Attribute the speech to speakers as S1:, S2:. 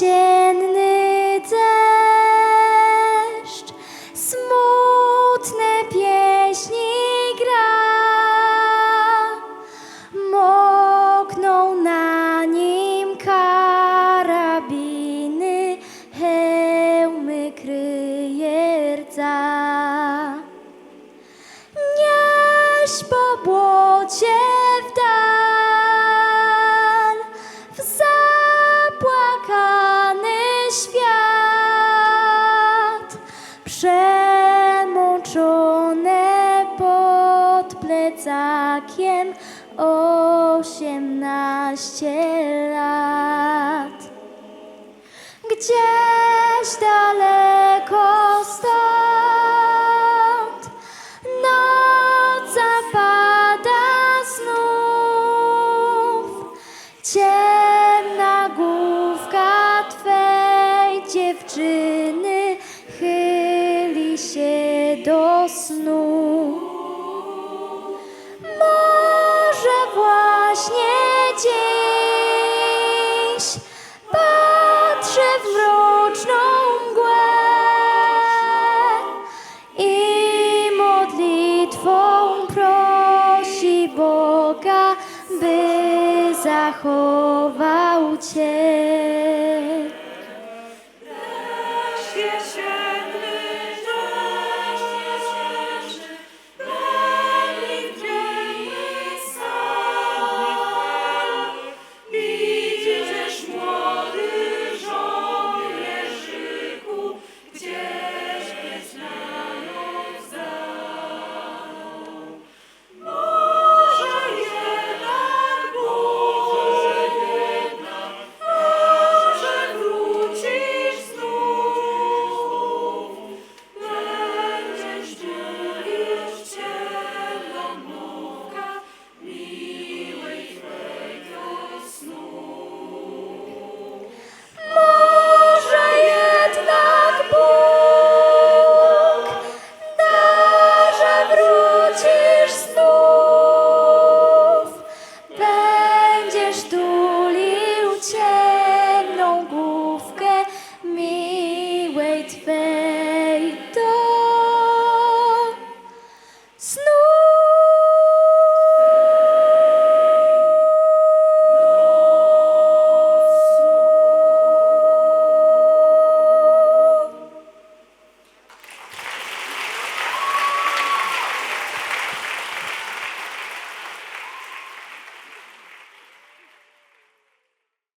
S1: Say plecakiem osiemnaście lat. Gdzieś daleko stąd noc zapada znów. Ciemna główka twej dziewczyny chyli się do snu. Prosi Boga, by zachował Cię.